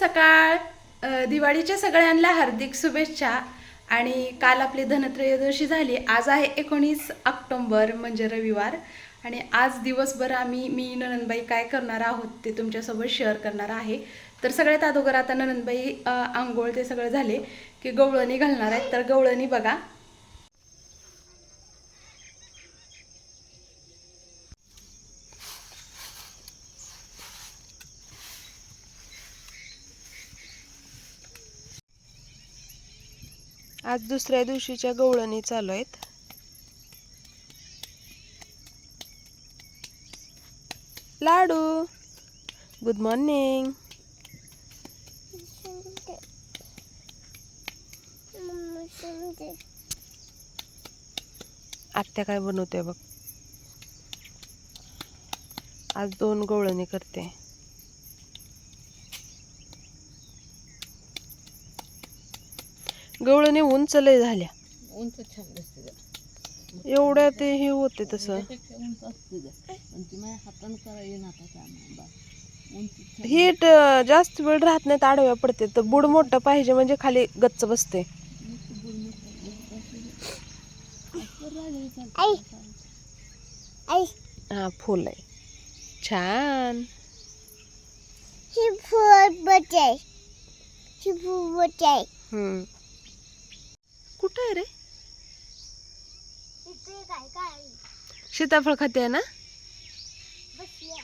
सकाळ दिवाळीच्या सगळ्यांना हार्दिक शुभेच्छा आणि काल आपली धनत्रयोदशी झाली. आज आहे एकोणीस ऑक्टोंबर म्हणजे रविवार. आणि आज दिवसभर आम्ही मी ननंदबाई काय करणार आहोत ते तुमच्यासोबत शेअर करणार आहे. तर सगळ्यात अगोदर आता ननंदबाई आंघोळ ते सगळं झाले की गवळणी घालणार आहेत. तर गवळणी बघा आज दुसऱ्या दिवशीच्या गवळणी चालू आहेत. लाडू. गुड मॉर्निंग आत्या काय बनवते बघ. आज दोन गवळणी करते. गवळणी उंच लय झाल्या. उंच छान दिसते. एवढ्या ते हे होते तसं. उंच असते. पण ती माझ्या हातानं करा नाही. हीट जास्त वेळ राहत नाहीत आडव्या पडते. तर बुड मोठं पाहिजे म्हणजे खाली गच्च बसते. हा फुल आहे. छान. ही फुल बचाय ही फुल बचाय हम्म. कुठं आहे रे? सीताफळ खाते ना? बसल्या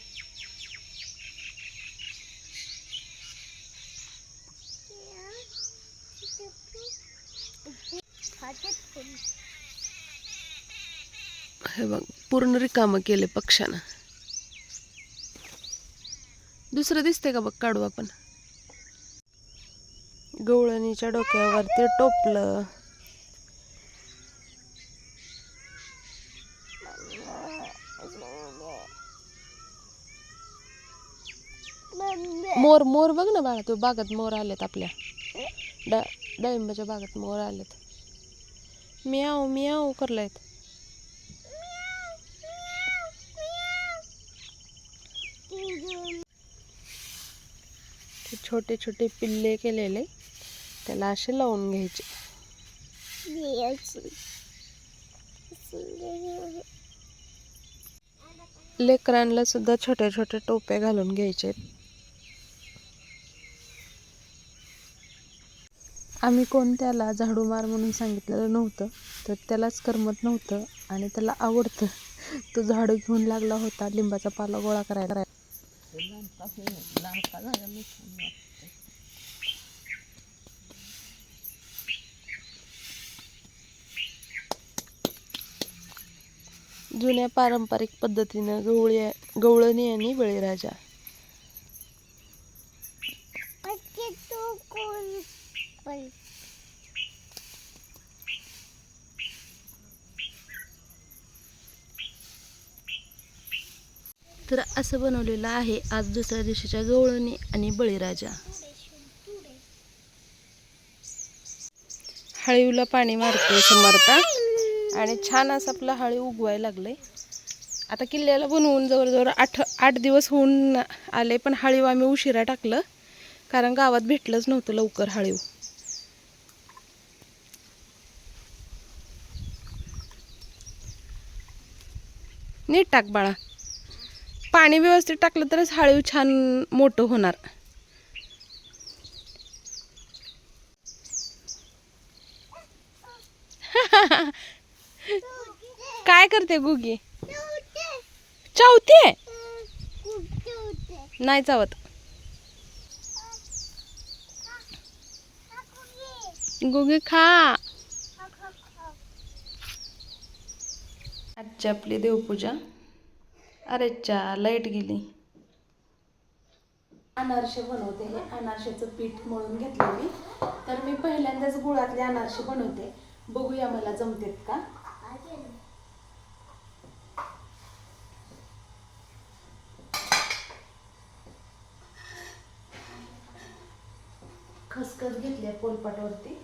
हे बघ पूर्ण रिकामं केले पक्षानं दुसरं दिसते का बघ काढू आपण. गवळणीच्या डोक्यावर ते टोपलं. मोर मोर बघ ना बाळा तू बागात मोर आलेत आपल्या. डा डाळिंबाच्या बागात मोर आलेत. मियाव मियाव करलायत ते छोटे छोटे पिल्ले केलेले त्याला असे लावून घ्यायचे. लेकरांना सुद्धा छोट्या छोट्या टोप्या घालून घ्यायचे आम्ही कोण त्याला झाडू मार म्हणून सांगितलेलं नव्हतं तर त्यालाच करमत नव्हतं आणि त्याला आवडतं. तो झाडू घेऊन लागला होता लिंबाचा पाला गोळा करायला. जुन्या पारंपरिक पद्धतीनं गवळ्या गवळणी आणि बळीराजा. तर असं बनवलेलं आहे आज दुसऱ्या दिवशीच्या गवळणी आणि बळीराजा. हळीवला पाणी मारतोय समर्था. आणि छान असं आपलं हळी उगवायला लागलंय. आता किल्ल्याला बनवून जवळजवळ आठ आठ दिवस होऊन आले पण हळीव आम्ही उशिरा टाकलं कारण गावात भेटलंच नव्हतं लवकर हळीव. नीट टाक बाळा. पाणी व्यवस्थित टाकलं तरच हळीव छान मोठं होणार. काय करते गुगी? चावते? नाही चावत. गुगी खा. आजची आपली देवपूजा. अरे चा लाइट गेली. अनारसे बनवते हे. अनारशाचं पीठ मळून घेतलं मी. तर मी पहिल्यांदाच गुळातले अनारसे बनवते. बघूया मला जमतेत का? खसखस घेतली आहे पोलपाटावरती.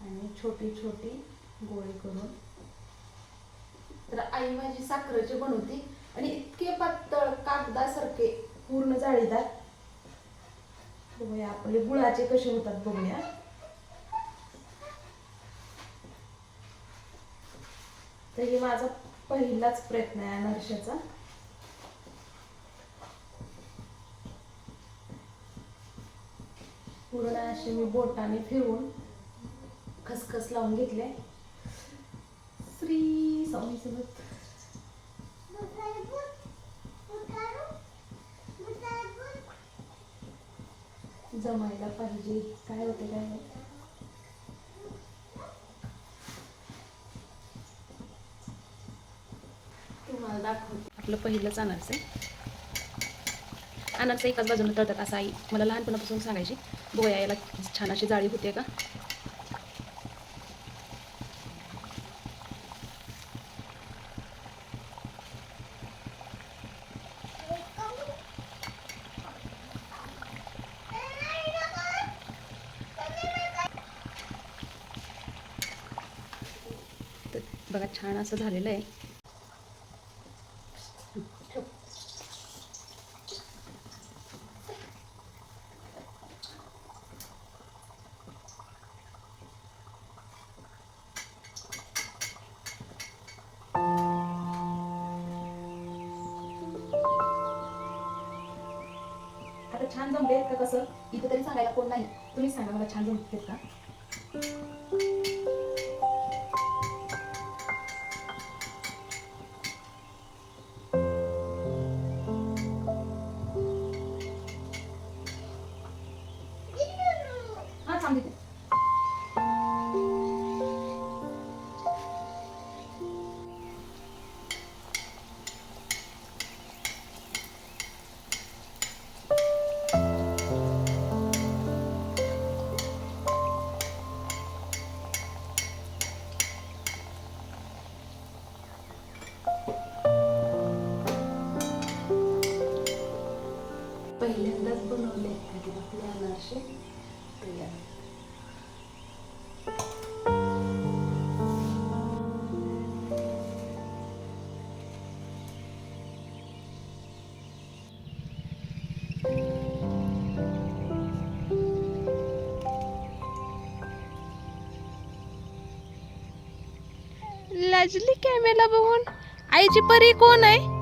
आणि छोटी छोटी गोळी करून. तर आई माझी साखरेची बनवती. आणि इतके पातळ कागदासारखे पूर्ण जाळीदार. बघूया आपले गुळाचे कसे होतात बघूया. तर हे माझा पहिलाच प्रयत्न आहे अनारशाचा पूर्ण असे मी बोटाने फिरवून खसखस लावून घेतले. श्री स्वामी समर्थ. जमायला पाहिजे. काय होते काय नाही. तुम्हाला दाखवते आपलं पहिलंच अनारस आहे. अनारस एकाच बाजूने तळतात असं आई मला लहानपणापासून सांगायची. बोया याला छान अशी जाळी होते का तर बघा छान असं झालेलं आहे. आता छान जमले का कसं? इथं तरी सांगायला कोण नाही. तुम्ही सांगा मला छान जमतेत का? अनारसे तयार लाजली कॅमेरा बघून? आईची परी कोण आहे?